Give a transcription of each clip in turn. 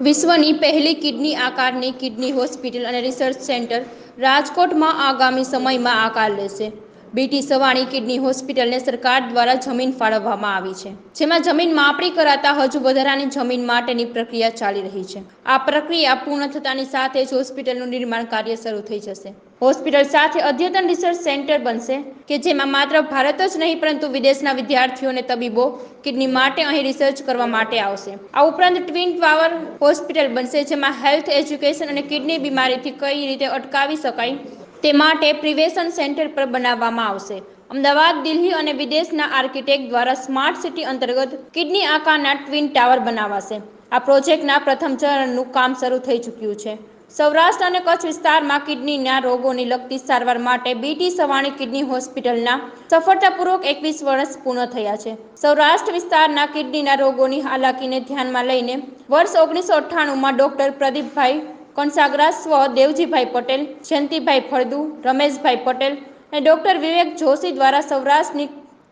વિશ્વની પહેલી કિડની આકારની કિડની હોસ્પિટલ અને રિસર્ચ સેન્ટર રાજકોટમાં આગામી સમયમાં આકાર લેશે. બીટી સવાણી કિડની હોસ્પિટલને સરકાર દ્વારા જમીન ફાળવવામાં આવી છે. જેમાં જમીન માપણી કરાતા હજુ વધારાની જમીન માટેની પ્રક્રિયા ચાલી રહી છે. આ પ્રક્રિયા પૂર્ણ થતાની સાથે જ હોસ્પિટલનું નિર્માણ કાર્ય શરૂ થઈ જશે. હોસ્પિટલ સાથે અદ્યતન રિસર્ચ સેન્ટર બનશે, કે જેમાં માત્ર ભારત જ નહીં, પરંતુ વિદેશના વિદ્યાર્થીઓ અને તબીબો, કિડની માટે અહીં રિસર્ચ કરવા માટે આવશે. આ ઉપરાંત ટ્વિન પાવર હોસ્પિટલ બનશે, જેમાં હેલ્થ એજ્યુકેશન અને કિડની બીમારીથી કઈ રીતે અટકાવી શકાય તે માટે પ્રિવેશન સેન્ટર પર બનાવવામાં આવશે. અમદાવાદ, દિલ્હી અને વિદેશના આર્કિટેક્ટ દ્વારા સ્માર્ટ સિટી અંતર્ગત કિડની આકારના ટ્વિન ટાવર બનાવાશે. આ પ્રોજેક્ટના પ્રથમ ચરણનું કામ શરૂ થઈ ચૂક્યું છે. સૌરાષ્ટ્ર અને કચ્છ વિસ્તારમાં કિડનીના રોગોની લગતી સારવાર માટે બીટી સવાણી કિડની હોસ્પિટલના સફળતાપૂર્વક એકવીસ વર્ષ પૂર્ણ થયા છે. સૌરાષ્ટ્ર વિસ્તારના કિડનીના રોગોની હાલાકીને ધ્યાનમાં લઈને વર્ષ ઓગણીસો અઠ્ઠાણુંમાં ડોક્ટર પ્રદીપભાઈ કંસાગરા સ્વ દેવજીભાઈ પટેલ, જયંતિભાઈ ફળદુ, રમેશભાઈ પટેલ અને ડોક્ટર વિવેક જોશી દ્વારા સૌરાષ્ટ્રની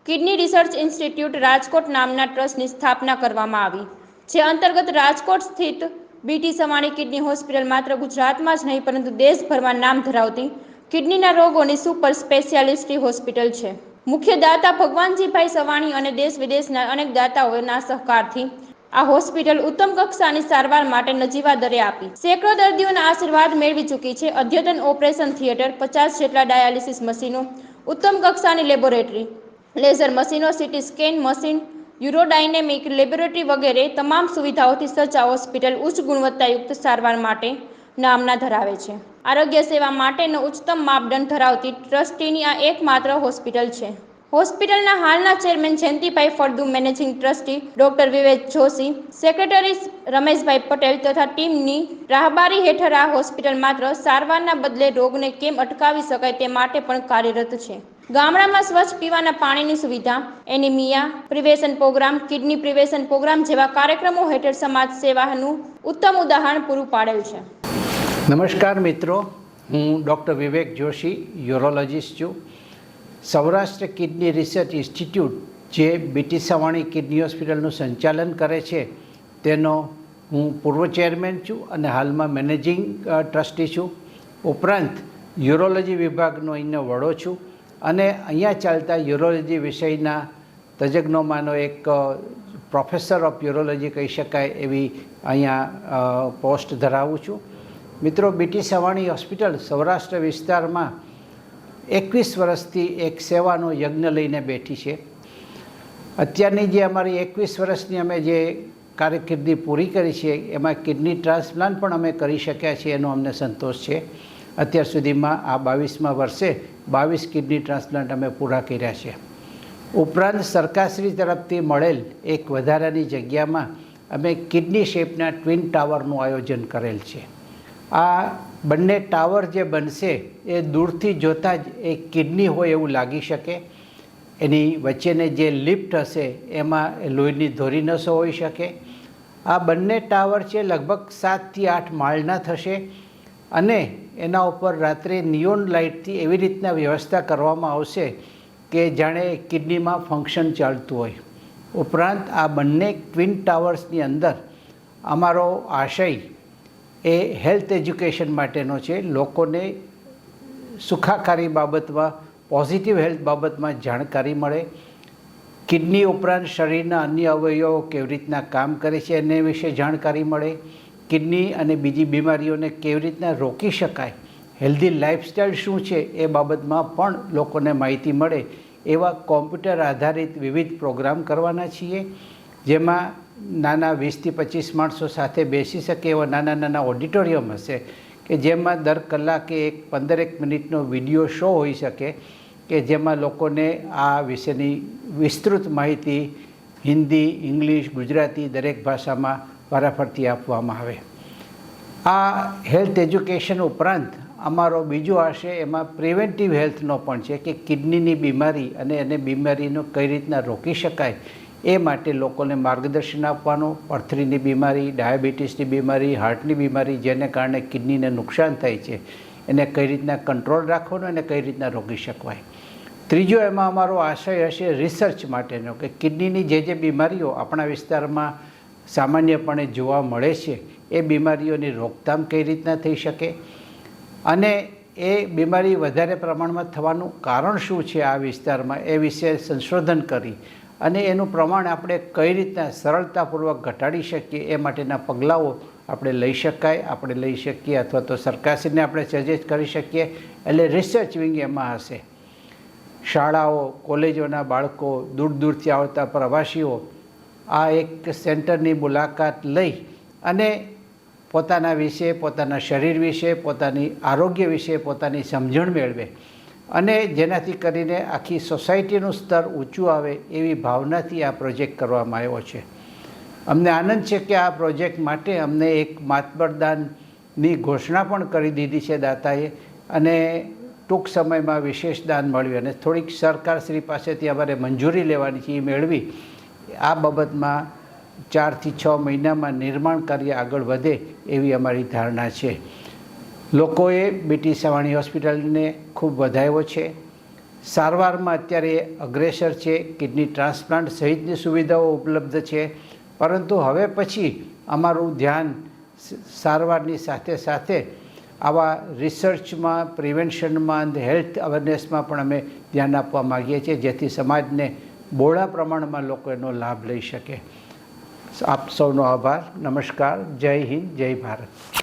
કિડની રિસર્ચ ઇન્સ્ટિટ્યૂટ રાજકોટ નામના ટ્રસ્ટની સ્થાપના કરવામાં આવી, જે અંતર્ગત રાજકોટ સ્થિત બીટી સવાણી કિડની હોસ્પિટલ માત્ર ગુજરાતમાં જ નહીં, પરંતુ દેશભરમાં નામ ધરાવતી કિડનીના રોગોની સુપર સ્પેશિયાલિસ્ટી હોસ્પિટલ છે. મુખ્ય દાતા ભગવાનજીભાઈ સવાણી અને દેશ વિદેશના અનેક દાતાઓના સહકારથી આ હોસ્પિટલ ઉત્તમ કક્ષાની સારવાર માટે નજીવા દરે આપી. સેંકડો દર્દીઓના આશીર્વાદ મેળવી ચૂકી છે. અદ્યતન ઓપરેશન થિયેટર પચાસ જેટલા ડાયાલિસિસ મશીનો, ઉત્તમ કક્ષાની લેબોરેટરી, લેઝર મશીનો, CT scan machine urodynamic laboratory વગેરે તમામ સુવિધાઓથી સજ્જ આ હોસ્પિટલ ઉચ્ચ ગુણવત્તાયુક્ત સારવાર માટે નામના ધરાવે છે. આરોગ્ય સેવા માટેનો ઉચ્ચતમ માપદંડ ધરાવતી ટ્રસ્ટીની આ એકમાત્ર હોસ્પિટલ છે. હોસ્પિટલના હાલના chairman Jayantibhai Faldu, managing trustee doctor Vivek Joshi, secretary Rameshbhai Patel તથા ટીમની રાહબારી હેઠળ આ હોસ્પિટલ માત્ર સારવારના બદલે રોગને કેમ અટકાવી શકાય તે માટે પણ કાર્યરત છે. ગામડામાં સ્વચ્છ પીવાના પાણીની સુવિધા, anaemia prevention programme, kidney prevention programme જેવા કાર્યક્રમો હેઠળ સમાજ સેવાનું ઉત્તમ ઉદાહરણ પૂરું પાડેલ છે. નમસ્કાર મિત્રો, હું ડૉક્ટર વિવેક જોશી, યુરોલોજિસ્ટ છું. સૌરાષ્ટ્ર કિડની રિસર્ચ ઇન્સ્ટિટ્યૂટ જે બીટી સવાણી કિડની હોસ્પિટલનું સંચાલન કરે છે, તેનો હું પૂર્વ ચેરમેન છું અને હાલમાં મેનેજિંગ ટ્રસ્ટી છું. ઉપરાંત યુરોલોજી વિભાગનો અહીંનો વડો છું. અને અહીંયા ચાલતા યુરોલોજી વિષયના તજજ્ઞોમાંનો એક પ્રોફેસર ઓફ યુરોલોજી કહી શકાય એવી અહીંયા પોસ્ટ ધરાવું છું. મિત્રો બીટી સવાણી હોસ્પિટલ સૌરાષ્ટ્ર વિસ્તારમાં એકવીસ વર્ષથી એક સેવાનો યજ્ઞ લઈને બેઠી છે. અત્યારની જે અમારી એકવીસ વર્ષની અમે જે કારકિર્દી પૂરી કરી છે, એમાં કિડની ટ્રાન્સપ્લાન્ટ પણ અમે કરી શક્યા છીએ, એનો અમને સંતોષ છે. અત્યાર સુધીમાં આ બાવીસમાં વર્ષે બાવીસ કિડની ટ્રાન્સપ્લાન્ટ અમે પૂરા કર્યા છે. ઉપરાંત સરકારશ્રી તરફથી મળેલ એક વધારાની જગ્યામાં અમે કિડની શેપના ટ્વિન ટાવરનું આયોજન કરેલ છે. આ બંને ટાવર જે બનશે એ દૂરથી જોતાં જ એ કિડની હોય એવું લાગી શકે. એની વચ્ચેને જે લિફ્ટ હશે એમાં લોહીની ધોરી નસો હોઈ શકે. આ બંને ટાવર છે લગભગ સાતથી આઠ માળના થશે. અને એના ઉપર રાત્રે નિયોન લાઇટથી એવી રીતના વ્યવસ્થા કરવામાં આવશે કે જાણે કિડનીમાં ફંક્શન ચાલતું હોય. ઉપરાંત આ બંને ટ્વિન ટાવર્સની અંદર અમારો આશય એ હેલ્થ એજ્યુકેશન માટેનો છે. લોકોને સુખાકારી બાબતમાં પોઝિટિવ હેલ્થ બાબતમાં જાણકારી મળે. કિડની ઉપરાંત શરીરના અન્ય અવયવો કેવી રીતના કામ કરે છે એને વિશે જાણકારી મળે. કિડની અને બીજી બીમારીઓને કેવી રીતના રોકી શકાય, હેલ્ધી લાઇફસ્ટાઈલ શું છે એ બાબતમાં પણ લોકોને માહિતી મળે એવા કોમ્પ્યુટર આધારિત વિવિધ પ્રોગ્રામ કરવાના છીએ, જેમાં નાના વીસથી પચીસ માણસો સાથે બેસી શકે એવા નાના નાના ઓડિટોરિયમ હશે કે જેમાં દર કલાકે એક પંદરેક મિનિટનો વીડિયો શો હોઈ શકે કે જેમાં લોકોને આ વિશેની વિસ્તૃત માહિતી હિન્દી, ઇંગ્લિશ, ગુજરાતી દરેક ભાષામાં વારાફરતી આપવામાં આવે. આ હેલ્થ એજ્યુકેશન ઉપરાંત અમારો બીજો આશય એમાં પ્રિવેન્ટિવ હેલ્થનો પણ છે કે કિડનીની બીમારી અને એને બીમારીનો કઈ રીતના રોકી શકાય એ માટે લોકોને માર્ગદર્શન આપવાનું પથરીની બીમારી, ડાયાબિટીસની બીમારી, હાર્ટની બીમારી જેને કારણે કિડનીને નુકસાન થાય છે, એને કઈ રીતના કંટ્રોલ રાખવાનો અને કઈ રીતના રોકી શકવાય ત્રીજો એમાં અમારો આશય હશે રિસર્ચ માટેનો કે કિડનીની જે જે બીમારીઓ આપણા વિસ્તારમાં સામાન્યપણે જોવા મળે છે, એ બીમારીઓની રોકથામ કઈ રીતના થઈ શકે અને એ બીમારી વધારે પ્રમાણમાં થવાનું કારણ શું છે આ વિસ્તારમાં એ વિશે સંશોધન કરી અને એનું પ્રમાણ આપણે કઈ રીતના સરળતાપૂર્વક ઘટાડી શકીએ એ માટેના પગલાઓ આપણે લઈ શકાય, આપણે લઈ શકીએ અથવા તો સરકારશ્રીને આપણે સજેસ્ટ કરી શકીએ, એટલે રિસર્ચ વિંગ એમાં હશે. શાળાઓ, કોલેજોના બાળકો દૂર દૂરથી આવતા પ્રવાસીઓ આ એક સેન્ટરની મુલાકાત લઈ અને પોતાના વિશે, પોતાના શરીર વિશે, પોતાની આરોગ્ય વિશે, પોતાની સમજણ મેળવે. અને જેનાથી કરીને આખી સોસાયટીનું સ્તર ઊંચું આવે એવી ભાવનાથી આ પ્રોજેક્ટ કરવામાં આવ્યો છે. અમને આનંદ છે કે આ પ્રોજેક્ટ માટે અમને એક માતબરદાનની ઘોષણા પણ કરી દીધી છે દાતાએ અને ટૂંક સમયમાં વિશેષ દાન મળ્યું અને થોડીક સરકારશ્રી પાસેથી અમારે મંજૂરી લેવાની છે એ મેળવી આ બાબતમાં ચારથી છ મહિનામાં નિર્માણ કાર્ય આગળ વધે એવી અમારી ધારણા છે. લોકોએ બીટી સવાણી હોસ્પિટલને ખૂબ વધાવ્યો છે. સારવારમાં અત્યારે અગ્રેસર છે, કિડની ટ્રાન્સપ્લાન્ટ સહિતની સુવિધાઓ ઉપલબ્ધ છે. પરંતુ હવે પછી અમારું ધ્યાન સારવારની સાથે સાથે આવા રિસર્ચમાં, પ્રિવેન્શનમાં હેલ્થ અવેરનેસમાં પણ અમે ધ્યાન આપવા માગીએ છીએ, જેથી સમાજને બહોળા પ્રમાણમાં લોકો એનો લાભ લઈ શકે. આપ સૌનો આભાર, નમસ્કાર, જય હિન્દ, જય ભારત.